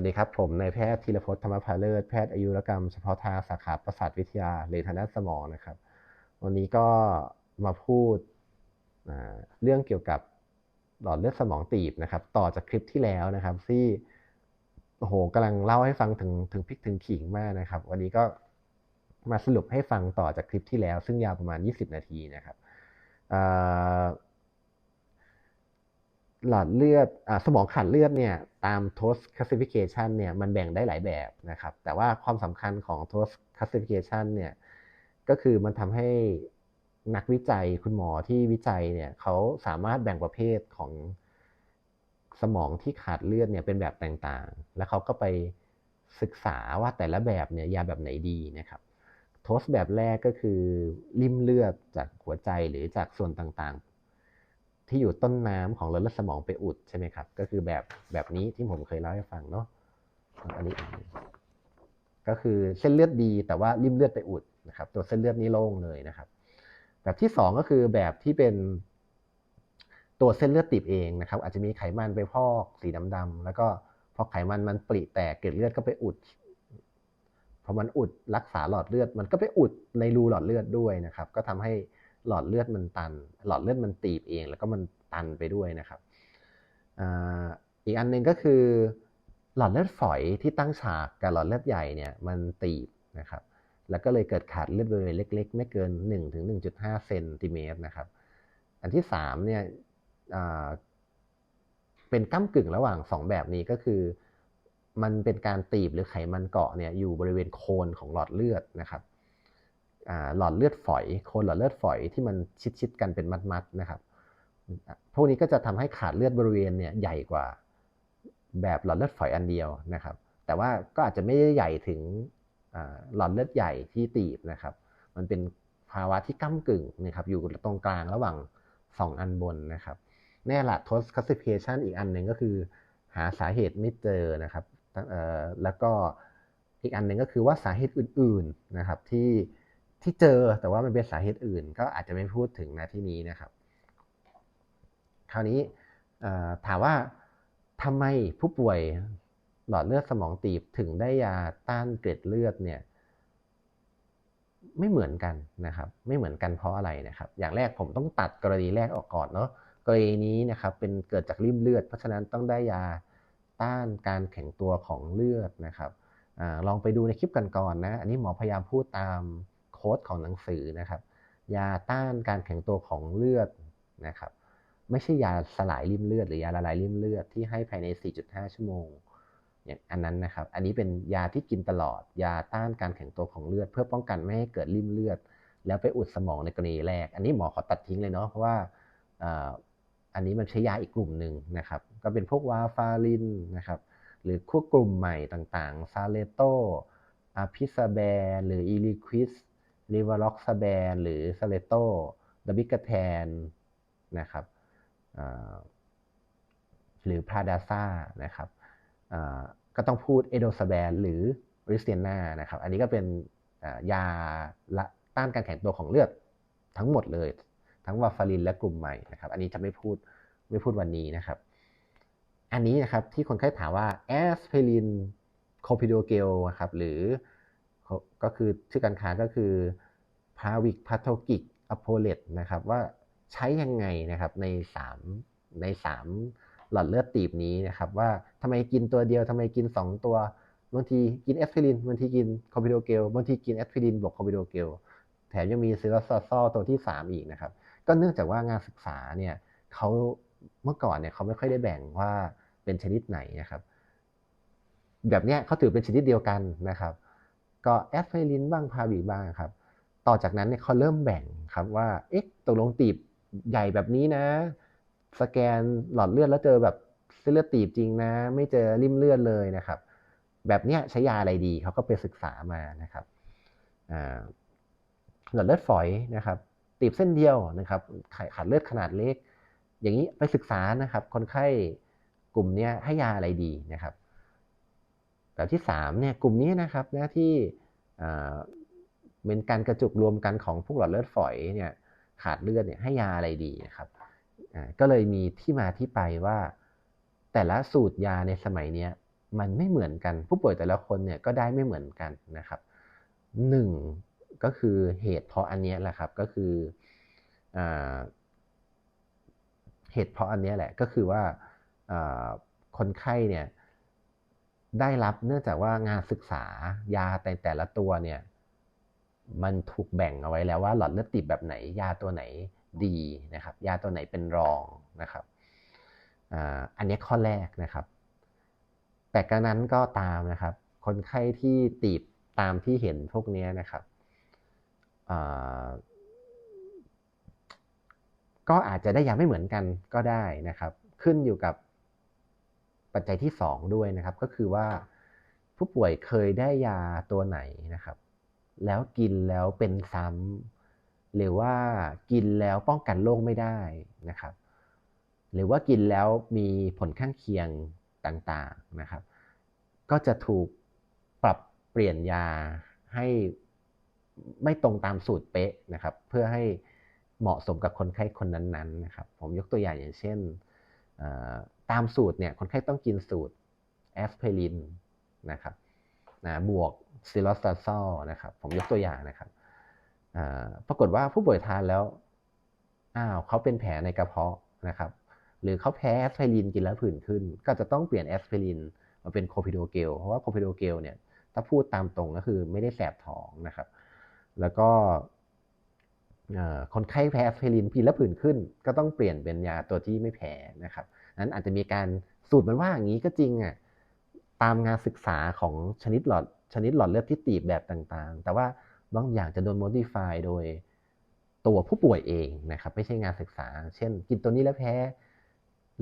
สวัสดีครับ ผมนายแพทย์ธีรพจน์ธรรมภาเลิศแพทย์อายุรกรรมเฉพาะทางสาขาประสาทวิทยาเรทางด้านสมองนะครับ วันนี้ก็มาพูดเรื่องเกี่ยวกับหลอดเลือดสมองตีบนะครับ ต่อจากคลิปที่แล้วนะครับ ที่โอ้โหกำลังเล่าให้ฟังถึงถึงพิกถึงขิงมากนะครับ วันนี้ก็มาสรุปให้ฟังต่อจากคลิปที่แล้ว ซึ่งยาวประมาณ 20 นาทีนะครับ หลอดเลือดอสมองขาดเลือดเนี่ยตาม TOS classification เนี่ยมันแบ่งได้หลายแบบนะครับ แต่ว่าความสำคัญของ TOS classification เนี่ยก็คือมันทำให้นักวิจัยคุณหมอที่วิจัยเนี่ยเขาสามารถแบ่งประเภทของสมองที่ขาดเลือดเนี่ยเป็นแบบต่างๆ แล้วเขาก็ไปศึกษาว่าแต่ละแบบเนี่ยยาแบบไหนดีนะครับโทสแบบแรกก็คือริ่มเลือดจากหัวใจหรือจากส่วนต่างๆ ที่อยู่ต้นน้ำของหลอดเลือดสมองไปอุดใช่ไหมครับ ก็คือแบบแบบนี้ที่ผมเคยเล่าให้ฟังเนาะอันนี้ ก็คือเส้นเลือดดีแต่ว่าริมเลือดไปอุดนะครับ ตัวเส้นเลือดนี้โล่งเลยนะครับ แบบที่สองก็คือแบบที่เป็นตัวเส้นเลือดตีบเองนะครับ อาจจะมีไขมันไปพอกสีดำๆแล้วก็พอไขมันมันปริแตกเกล็ดเลือดก็ไปอุดพอมันอุดรักษาหลอดเลือด มันก็ไปอุดในรูหลอดเลือดด้วยนะครับ ก็ทำให้ หลอดเลือดมันตัน หลอดเลือดมันตีบเอง แล้วก็มันตันไปด้วยนะครับอีกอันหนึ่งก็คือ หลอดเลือดฝอยที่ตั้งฉากกับหลอดเลือดใหญ่เนี่ยมันตีบนะครับแล้วก็เลยเกิดขาดเลือดบริเวณเล็ก ๆ ไม่เกิน1ถึง1.5เซนติเมตรนะครับ อันที่3เนี่ยเป็นก้ากึ่งระหว่าง 2 แบบนี้ก็คือ มันเป็นการตีบหรือไขมันเกาะเนี่ยอยู่บริเวณโคนของหลอดเลือดนะครับ หลอดเลือดฝอยโคนหลอดเลือดฝอยที่มันชิดๆกันเป็นมัดๆนะครับพวกนี้ก็จะทำให้ขาดเลือดบริเวณเนี่ยใหญ่กว่าแบบหลอดเลือดฝอยอันเดียวนะครับ แต่ว่าก็อาจจะไม่ได้ใหญ่ถึงหลอดเลือดใหญ่ที่ตีบนะครับ มันเป็นภาวะที่ก้ากึ่งนะครับ อยู่ตรงกลางระหว่าง 2 อันบนนะครับแน่ละ TOS classification อีกอันหนึ่งก็คือ หาสาเหตุไม่เจอนะครับแล้วก็อีกอันหนึ่งก็คือว่าสาเหตุอื่นๆนะครับที่ ที่เจอแต่ว่ามันเป็นสาเหตุอื่น ก็อาจจะไม่พูดถึงนะที่นี้นะครับ คราวนี้ถามว่าทำไมผู้ป่วยหลอดเลือดสมองตีบถึงได้ยาต้านเกล็ดเลือดเนี่ยไม่เหมือนกันนะครับ ไม่เหมือนกันเพราะอะไรนะครับ อย่างแรกผมต้องตัดกรณีแรกออกก่อนเนาะกรณีนี้นะครับเป็นเกิดจากริ่มเลือด เพราะฉะนั้นต้องได้ยาต้านการแข็งตัวของเลือดนะครับอลองไปดูในคลิปกันก่อนนะ อันนี้หมอพยายามพูดตาม โค้ดของหนังสือนะครับ ยาต้านการแข็งตัวของเลือดนะครับ ไม่ใช่ยาสลายริมเลือด หรือยาละลายริมเลือดที่ให้ภายใน 4.5 ชั่วโมง อย่างอันนั้นนะครับ อันนี้เป็นยาที่กินตลอด ยาต้านการแข็งตัวของเลือด เพื่อป้องกันไม่ให้เกิดริมเลือด แล้วไปอุดสมองในกรณีแรก อันนี้หมอขอตัดทิ้งเลยเนาะเพราะว่าอันนี้มันใช้ยาอีกกลุ่มหนึ่งนะครับ ก็เป็นพวกวาฟารินนะครับ หรือคู่กลุ่มใหม่ต่างๆ ซาเลโตอาพิซาแบนหรืออีลิควิส ลิเวาล็อกซาแบนหรือซาเลโตดับิกาแทนนะครับหรือพราดาซ่านะครับก็ต้องพูดเอโดซาแบนหรือริสเตียนานะครับ อันนี้ก็เป็นยาละต้านการแข็งตัวของเลือดทั้งหมดเลย ทั้งวาฟารินและกลุ่มใหม่นะครับ อันนี้จะไม่พูดไม่พูดวันนี้นะครับ อันนี้นะครับที่คนไข้ถามว่าแอสเพรินโคพิโดเกลครับหรือ ก็คือชื่อการค้าก็คือพาวิกพาโทกิกอโพเลตนะครับว่าใช้ยังไงนะครับใน 3 ใน 3 หลอดเลือดตีบนี้นะครับว่าทำไมกินตัวเดียวทำไมกิน 2 ตัวบางทีกินแอสไพรินบางทีกินคอพิโดเกลบางทีกินแอสไพรินบวกคอพิโดเกลแถมยังมีซีโรซอซอตัวที่ 3 อีกนะครับ ก็เนื่องจากว่างานศึกษาเนี่ยเขาเมื่อก่อนเนี่ยเขาไม่ค่อยได้แบ่งว่าเป็นชนิดไหนนะครับ แบบเนี้ยเขาถือเป็นชนิดเดียวกันนะครับ ก็แอสไพรินบ้างพาวิบ้างครับ ต่อจากนั้นเนี่ยเขาเริ่มแบ่งครับว่าเอ๊ะตกลงตีบใหญ่แบบนี้นะ สแกนหลอดเลือดแล้วเจอแบบเส้นเลือดตีบจริงนะ ไม่เจอริมเลือดเลยนะครับ แบบเนี้ยใช้ยาอะไรดีเขาก็ไปศึกษามานะครับหลอดเลือดฝอยนะครับ ตีบเส้นเดียวนะครับขาดเลือดขนาดเล็ก อย่างนี้ไปศึกษานะครับ คนไข้กลุ่มนี้ให้ยาอะไรดีนะครับ แบบที่3เนี่ยกลุ่มนี้นะครับนะที่เป็นการกระจุกรวมกันของพวกหลอดเลือดฝอยเนี่ยขาดเลือดเนี่ยให้ยาอะไรดีนะครับก็เลยมีที่มาที่ไปว่า แต่ละสูตรยาในสมัยนี้มันไม่เหมือนกันผู้ป่วยแต่ละคนเนี่ยก็ได้ไม่เหมือนกันนะครับหนึ่งก็คือเหตุเพราะอันนี้แหละครับก็คือเหตุเพราะอันนี้แหละก็คือว่าคนไข้เนี่ย ได้รับเนื่องจากว่างานศึกษายาแต่แต่ละตัวเนี่ยมันถูกแบ่งเอาไว้แล้วว่าหลอดเลือดตีบแบบไหน ยาตัวไหนดีนะครับ ยาตัวไหนเป็นรองนะครับอันนี้ข้อแรกนะครับ แต่กระนั้นก็ตามนะครับ คนไข้ที่ตีบตามที่เห็นพวกนี้นะครับก็อาจจะได้ยาไม่เหมือนกันก็ได้นะครับ ขึ้นอยู่กับ ปัจจัยที่ 2 ด้วยนะครับ ก็คือว่าผู้ป่วยเคยได้ยาตัวไหนนะครับ แล้วกินแล้วเป็นซ้ำหรือว่ากินแล้วป้องกันโรคไม่ได้นะครับ หรือว่ากินแล้วมีผลข้างเคียงต่างๆนะครับ ก็จะถูกปรับเปลี่ยนยาให้ไม่ตรงตามสูตรเป๊ะนะครับ เพื่อให้เหมาะสมกับคนไข้คนนั้นๆนะครับ ผมยกตัวอย่างอย่างเช่น ตามสูตรเนี่ยคนไข้ต้องกินสูตรแอสไพรินนะครับนะบวกซิลอสตาซอลนะครับผมยกตัวอย่างนะครับปรากฏว่าผู้ป่วยทานแล้วอ้าวเขาเป็นแผลในกระเพาะนะครับหรือเขาแพ้แอสไพรินกินแล้วผื่นขึ้น ก็จะต้องเปลี่ยนแอสไพรินมาเป็นโคพิโดเกลเพราะว่าโคพิโดเกลเนี่ยถ้าพูดตามตรงก็คือไม่ได้แสบท้องนะครับ แล้วก็คนไข้แพ้แอสไพรินกินแล้วผื่นขึ้น ก็ต้องเปลี่ยนเป็นยาตัวที่ไม่แพ้นะครับ นั้นอาจจะมีการสูตรมันว่าอย่างนี้ก็จริงอะตามงานศึกษาของชนิดหลอดชนิดหลอดเลือดที่ตีบแบบต่างๆ แต่ว่าบางอย่างจะโดนโมดิฟายโดยตัวผู้ป่วยเองนะครับไม่ใช่งานศึกษา เช่น กินตัวนี้แล้วแพ้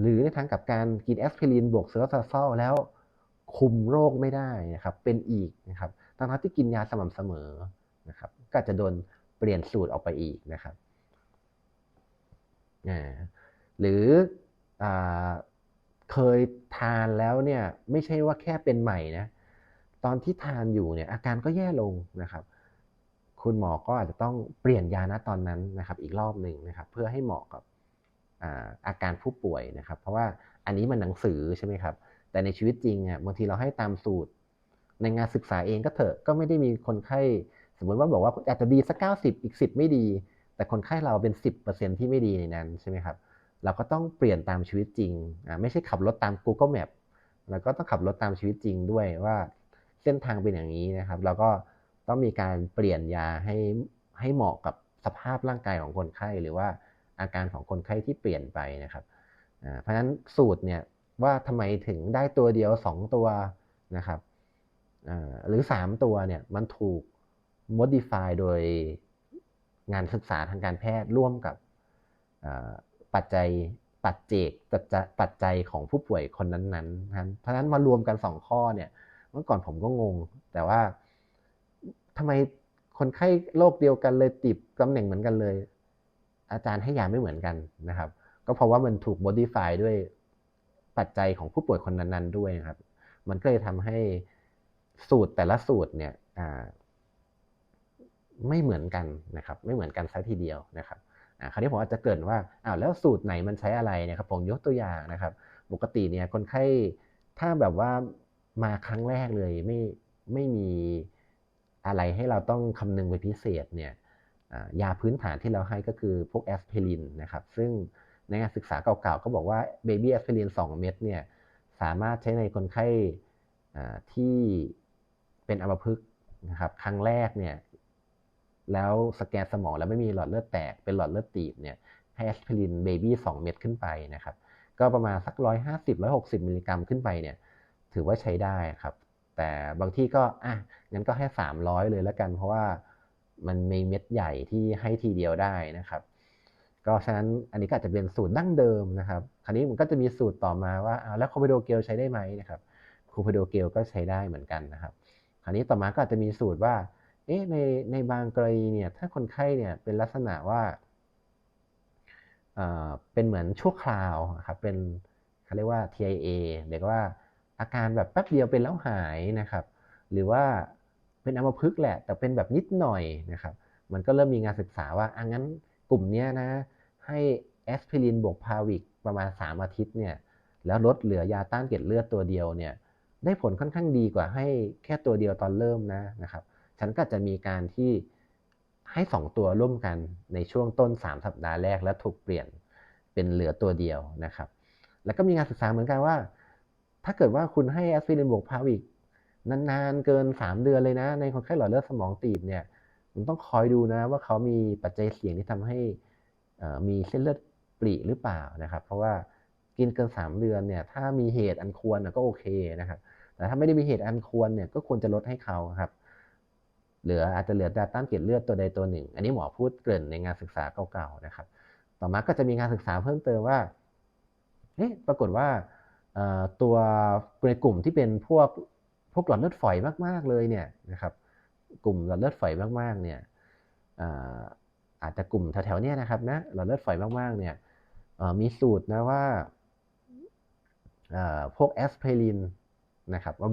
หรือในทางกับการกินแอสไพรินบวกเซอร์ซาซอลแล้วคุมโรคไม่ได้นะครับเป็นอีกนะครับทั้งที่กินยาสม่ำเสมอนะครับก็จะโดนเปลี่ยนสูตรออกไปอีกนะครับหรือ เคยทานแล้วเนี่ยไม่ใช่ว่าแค่เป็นใหม่นะตอนที่ทานอยู่เนี่ยอาการก็แย่ลงนะครับ คุณหมอก็อาจจะต้องเปลี่ยนยาณตอนนั้นนะครับ อีกรอบหนึ่งนะครับ เพื่อให้เหมาะกับอาการผู้ป่วยนะครับ เพราะว่าอันนี้มันหนังสือใช่ไหมครับ แต่ในชีวิตจริงอะบางทีเราให้ตามสูตร ในงานศึกษาเองก็เถอะก็ไม่ได้มีคนไข้สมมติว่าบอกว่าอาจจะดีสักเก้าสิบอีกสิบไม่ดี แต่คนไข้เราเป็นสิบเปอร์เซ็นที่ไม่ดีในนั้นใช่ไหมครับ เราก็ต้องเปลี่ยนตามชีวิตจริงไม่ใช่ขับรถตาม Google Map เราก็ต้องขับรถตามชีวิตจริงด้วยว่าเส้นทางเป็นอย่างนี้นะครับเราก็ต้องมีการเปลี่ยนยาให้ให้เหมาะกับสภาพร่างกายของคนไข้ หรือว่าอาการของคนไข้ที่เปลี่ยนไปนะครับเพราะฉะนั้นสูตรเนี่ยว่าทำไมถึงได้ตัวเดียว 2 ตัวนะครับหรือ 3 ตัวเนี่ยมันถูก modify โดยงานศึกษาทางการแพทย์ร่วมกับ ปัจจัยปัจเจกปัจจปัจจัยของผู้ป่วยคนนั้นๆนะเพราะฉะนั้นมารวมกันสองข้อเนี่ยเมื่อก่อนผมก็งง แต่ว่าทำไมคนไข้โรคเดียวกันเลยติดตำแหน่งเหมือนกันเลย อาจารย์ให้ยาไม่เหมือนกันนะครับ ก็เพราะว่ามันถูก modify ด้วยปัจจัยของผู้ป่วยคนนั้นๆด้วยครับ มันก็เลยทำให้สูตรแต่ละสูตรเนี่ยไม่เหมือนกันนะครับ ไม่เหมือนกันสักทีเดียวนะครับ คราวนี้ผมอาจจะเกิดว่าอ้าวแล้วสูตรไหนมันใช้อะไรเนี่ยครับผมยกตัวอย่างนะครับ ปกติเนี่ยคนไข้ถ้าแบบว่ามาครั้งแรกเลยไม่ไม่มีอะไรให้เราต้องคำนึงเป็นพิเศษเนี่ยยาพื้นฐานที่เราให้ก็คือพวกแอสไพรินนะครับ ซึ่งในงานศึกษาเก่าๆ ก็บอกว่าเบบี้แอสไพริน2 เม็ดเนี่ยสามารถใช้ในคนไข้ที่เป็นอัมพฤกษ์นะครับครั้งแรกเนี่ย แล้วสแกนสมองแล้วไม่มีหลอดเลือดแตกเป็นหลอดเลือดตีบเนี่ยให้แอสไพรินเบบี้สเม็ดขึ้นไปนะครับก็ประมาณสักร้อยห้าสิบร้อยหกสิบมิลลิกรัมขึ้นไปเนี่ยถือว่าใช้ได้ครับ แต่บางที่ก็อะงั้นก็ให้สามร้อยเลยแล้วกัน เพราะว่ามันมีเม็ดใหญ่ที่ให้ทีเดียวได้นะครับ ก็ฉะนั้นอันนี้ก็อาจจะเป็นสูตรดั้งเดิมนะครับ คราวนี้มันก็จะมีสูตรต่อมาว่าแล้วโคเปโดเกลใช้ได้ไหมนะครับโคเปโดเกลก็ใช้ได้เหมือนกันนะครับ คราวนี้ต่อมาก็อาจจะมีสูตรว่า เอ๊ะในในบางกรณีเนี่ย ถ้าคนไข้เนี่ยเป็นลักษณะว่าเป็นเหมือนชั่วคราวครับเป็นเขาเรียกว่า TIA เรียกว่าอาการแบบแป๊บเดียวเป็นแล้วหายนะครับ หรือว่าเป็นอัมพฤกษ์แหละ แต่เป็นแบบนิดหน่อยนะครับ มันก็เริ่มมีงานศึกษาว่าอังั้นกลุ่มนี้นะ ให้แอสไพรินบวกพาวิกประมาณ 3 อาทิตย์เนี่ย แล้วลดเหลือยาต้านเกล็ดเลือดตัวเดียวเนี่ย ได้ผลค่อนข้างดีกว่าให้แค่ตัวเดียวตอนเริ่มนะนะครับ ฉันก็จะมีการที่ให้ 2 ตัวร่วมกันในช่วงต้น 3 สัปดาห์แรกแล้วถูกเปลี่ยนเป็นเหลือตัวเดียวนะครับ แล้วก็มีงานศึกษาเหมือนกันว่า ถ้าเกิดว่าคุณให้แอสไพรินบวกพาวิกนานๆเกิน 3 เดือนเลยนะ ในคนไข้หลอดเลือดสมองตีบเนี่ยคุณต้องคอยดูนะว่าเขามีปัจจัยเสี่ยงที่ทำให้มีเส้นเลือดปริหรือเปล่านะครับ เพราะว่ากินเกิน 3 เดือนเนี่ยถ้ามีเหตุอันควรก็โอเคนะครับแต่ถ้าไม่ได้มีเหตุอันควรเนี่ยก็ควรจะลดให้เขาครับ เหลืออาจจะเหลือดาต้านเกล็ดเลือดตัวใดตัวหนึ่ง อันนี้หมอพูดเกริ่นในงานศึกษาเก่าๆนะครับ ต่อมาก็จะมีงานศึกษาเพิ่มเติมว่าเฮ้ปรากฏว่าตัวในกลุ่มที่เป็นพวกพวกหลอดเลือดฝอยมากๆเลยเนี่ยนะครับ กลุ่มหลอดเลือดฝอยมากๆเนี่ยอาจจะกลุ่มแถวๆนี้นะครับนะหลอดเลือดฝอยมากๆเนี่ยมีสูตรนะว่าพวกแอสไพรินนะครับว่า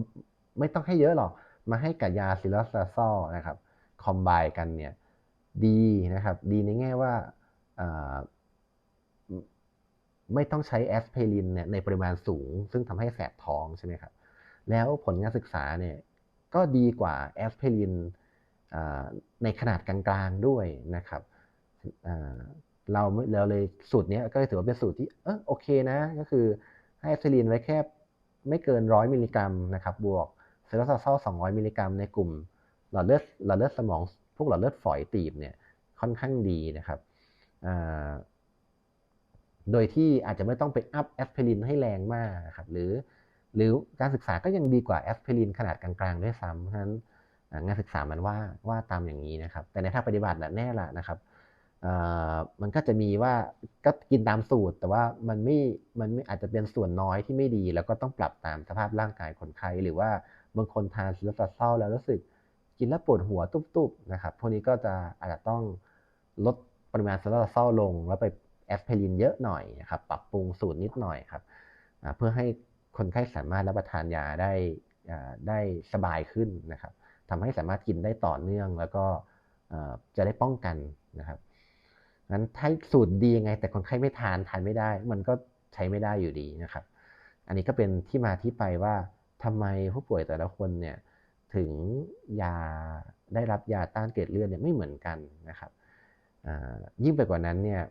ไม่ต้องให้เยอะหรอก มาให้กับยาซิลสซาซอลนะครับคอมไบกันเนี่ยดีนะครับดีในแง่ว่าไม่ต้องใช้แอสไพรินเนี่ยในปริมาณสูง ซึ่งทำให้แสบท้องใช่ไหมครับแล้วผลงานศึกษาเนี่ยก็ดีกว่าแอสไพรินในขนาดกลางๆด้วยนะครับเราเราเลยสูตรนี้ก็ถือว่าเป็นสูตรที่เออโอเคนะ ก็คือให้แอสไพรินไว้แค่ไม่เกินร้อยมิลลิกรัมนะครับบวก เซโรซาซอล200 มิลลิกรัมในกลุ่มหลอดเลือดหลอดเลือดสมอง พวกหลอดเลือดฝอยตีบเนี่ยค่อนข้างดีนะครับ โดยที่อาจจะไม่ต้องไปอัพแอสไพรินให้แรงมากครับหรือหรือการศึกษาก็ยังดีกว่าแอสไพรินขนาดกลางๆด้วยซ้ำเพราะฉะนั้นงานศึกษามันว่าว่าตามอย่างนี้นะครับ แต่ในทางปฏิบัติแน่ละนะครับมันก็จะมีว่าก็กินตามสูตร แต่ว่ามันไม่มันไม่อาจจะเป็นส่วนน้อยที่ไม่ดี แล้วก็ต้องปรับตามสภาพร่างกายคนไข้หรือว่า บางคนทานซิลซัสซอลแล้วรู้สึกกินแล้วปวดหัวตุบๆนะครับ พวกนี้ก็จะอาจจะต้องลดปริมาณซิลซัสซอลลง แล้วไปแอสไพรินเยอะหน่อยนะครับ ปรับปรุงสูตรนิดหน่อยครับ เพื่อให้คนไข้สามารถรับประทานยาได้ได้สบายขึ้นนะครับทำให้สามารถกินได้ต่อเนื่องแล้วก็จะได้ป้องกันนะครับงั้นถ้าสูตรดียังไง แต่คนไข้ไม่ทานทานไม่ได้ มันก็ใช้ไม่ได้อยู่ดีนะครับ อันนี้ก็เป็นที่มาที่ไปว่า ทำไมผู้ป่วยแต่ละคนเนี่ยถึงยาได้รับยาต้านเกล็ดเลือดเนี่ยไม่เหมือนกันนะครับยิ่งไปกว่านั้นเนี่ย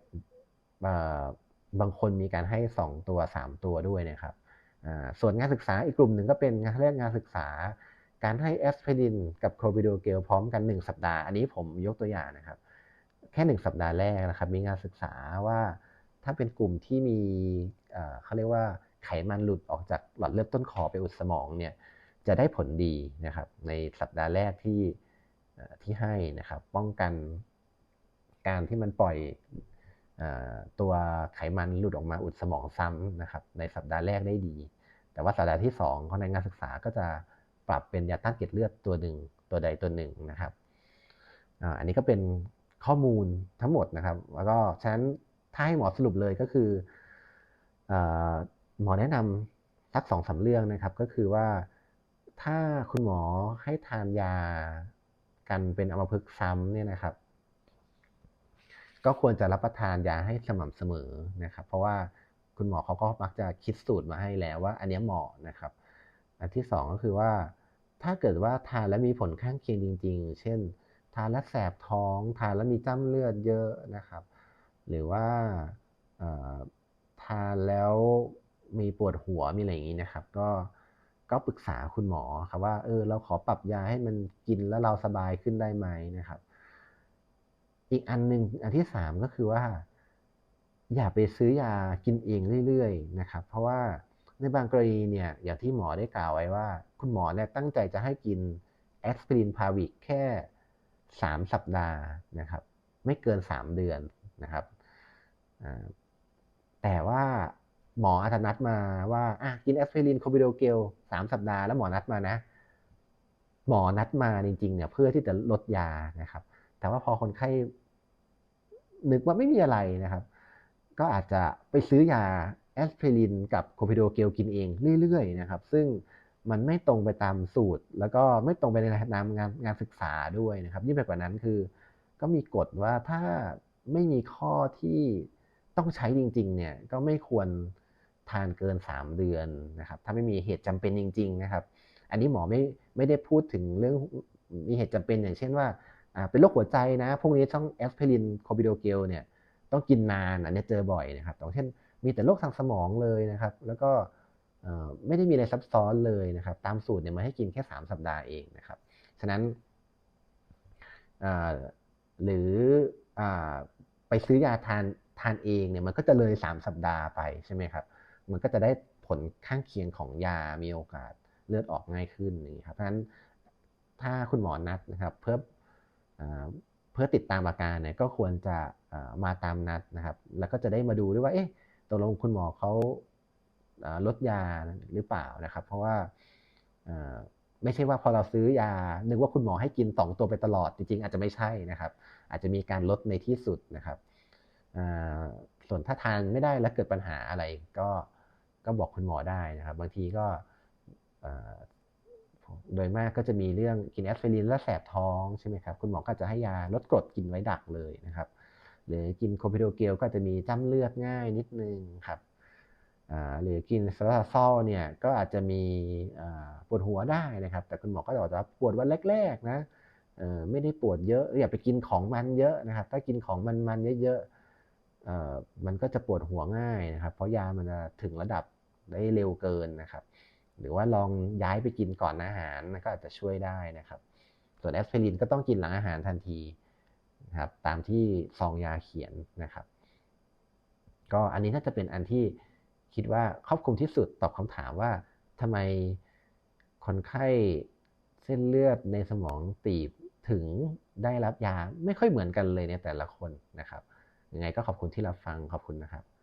บางคนมีการให้ 2 ตัว 3 ตัวด้วยนะครับส่วนงานศึกษาอีกกลุ่มหนึ่งก็เป็นงานเรียกงานศึกษา การให้แอสไพรินกับโคบิโดเกลพร้อมกัน 1 สัปดาห์ อันนี้ผมยกตัวอย่างนะครับ แค่ 1 สัปดาห์แรกนะครับ มีงานศึกษาว่าถ้าเป็นกลุ่มที่มีเขาเรียกว่า ไขมันหลุดออกจากหลอดเลือดต้นคอไปอุดสมองเนี่ยจะได้ผลดีนะครับ ในสัปดาห์แรกที่ที่ให้นะครับ ป้องกันการที่มันปล่อยตัวไขมันหลุดออกมาอุดสมองซ้ำนะครับ ในสัปดาห์แรกได้ดี แต่ว่าสัปดาห์ที่2ของในงานศึกษาก็จะปรับเป็นยาต้านเกล็ดเลือดตัวหนึ่งตัวใดตัวหนึ่งนะครับอันนี้ก็เป็นข้อมูลทั้งหมดนะครับ แล้วก็ฉะนั้นถ้าให้หมอสรุปเลยก็คือ หมอแนะนำสักสองสาเรื่องนะครับ ก็คือว่าถ้าคุณหมอให้ทานยากันเป็นอัมพฤกษ์ซ้ำเนี่ยนะครับ ก็ควรจะรับประทานยาให้สม่ำเสมอนะครับ เพราะว่าคุณหมอเขาก็มักจะคิดสูตรมาให้แล้วว่า อันนี้เหมาะนะครับ อันที่2ก็คือว่าถ้าเกิดว่าทานแล้วมีผลข้างเคียงจริง ๆ เช่น ทานแล้วแสบท้อง ทานแล้วมีจ้ำเลือดเยอะนะครับ หรือว่าทานแล้ว มีปวดหัวมีอะไรอย่างนี้นะครับ ก็ก็ปรึกษาคุณหมอครับว่าเออเราขอปรับยาให้มันกินแล้วเราสบายขึ้นได้ไหมนะครับ อีกอันหนึ่งอันที่สามก็คือว่า อย่าไปซื้อยากินเองเรื่อยๆนะครับ เพราะว่าในบางกรณีเนี่ยอย่างที่หมอได้กล่าวไว้ว่า คุณหมอเนี่ยตั้งใจจะให้กินแอสไพรินพาวิกแค่สามสัปดาห์นะครับ ไม่เกินสามเดือนนะครับแต่ว่า หมออาจจะนัดมาว่าอะกินแอสไพรินโคบิโดเกลสามสัปดาห์แล้วหมอนัดมานะ หมอนัดมาจริงๆเนี่ยเพื่อที่จะลดยานะครับ แต่ว่าพอคนไข้นึกว่าไม่มีอะไรนะครับ ก็อาจจะไปซื้อยาแอสไพรินกับโคบิโดเกลกินเองเรื่อยๆนะครับ ซึ่งมันไม่ตรงไปตามสูตร แล้วก็ไม่ตรงไปในนามงานงานศึกษาด้วยนะครับ ยิ่งไปกว่านั้นคือ ก็มีกฎว่าถ้าไม่มีข้อที่ต้องใช้จริง ๆ เนี่ยก็ไม่ควร ทานเกิน 3 เดือนนะครับ ถ้าไม่มีเหตุจำเป็นจริง ๆ นะครับ อันนี้หมอไม่ไม่ได้พูดถึงเรื่องมีเหตุจำเป็นอย่างเช่นว่าเป็นโรคหัวใจนะ พวกนี้ต้องแอสไพรินโคบิโดเกลเนี่ยต้องกินนานอันนี้เจอบ่อยนะครับอย่างเช่น มีแต่โรคทางสมองเลยนะครับ แล้วก็ไม่ได้มีอะไรซับซ้อนเลยนะครับ ตามสูตรเนี่ยมาให้กินแค่ 3 สัปดาห์เองนะครับ ฉะนั้นหรือไปซื้อยาทานทานเองเนี่ยมันก็จะเลย 3 สัปดาห์ไปใช่ไหมครับ มันก็จะได้ผลข้างเคียงของยามีโอกาสเลือดออกง่ายขึ้นนี่ครับเพราะฉะนั้นถ้าคุณหมอนัดนะครับเพื่อเพื่อติดตามอาการเนี่ยก็ควรจะมาตามนัดนะครับ แล้วก็จะได้มาดูด้วยว่าเอ๊ะตกลงคุณหมอเขาลดยาหรือเปล่านะครับ เพราะว่าไม่ใช่ว่าพอเราซื้อยา นึกว่าคุณหมอให้กิน 2 ตัวไปตลอดจริงๆ อาจจะไม่ใช่นะครับ อาจจะมีการลดในที่สุดนะครับ ส่วนถ้าทานไม่ได้แล้วเกิดปัญหาอะไรก็ก็บอกคุณหมอได้นะครับ บางทีก็โดยมากก็จะมีเรื่องกินแอสไพรินแล้วแสบท้องใช่ไหมครับคุณหมอก็จะให้ยาลดกรดกินไว้ดักเลยนะครับ หรือกินโคพิโดเกลก็จะมีจ้ำเลือดง่ายนิดนึงครับหรือกินซาลาซอลเนี่ยก็อาจจะมีปวดหัวได้นะครับ แต่คุณหมอก็จะบอกว่าปวดวันแรกๆนะไม่ได้ปวดเยอะอย่าไปกินของมันเยอะนะครับ ถ้ากินของมันๆเยอะๆ มันก็จะปวดหัวง่ายนะครับ เพราะยามันจะถึงระดับได้เร็วเกินนะครับ หรือว่าลองย้ายไปกินก่อนอาหารก็อาจจะช่วยได้นะครับ ส่วนแอสไพรินก็ต้องกินหลังอาหารทันทีนะครับตามที่ซองยาเขียนนะครับ ก็อันนี้น่าจะเป็นอันที่คิดว่าครอบคลุมที่สุดตอบคำถามว่าทำไมคนไข้เส้นเลือดในสมองตีบถึงได้รับยาไม่ค่อยเหมือนกันเลยในแต่ละคนนะครับ ยังไงก็ขอบคุณที่รับฟังขอบคุณนะครับ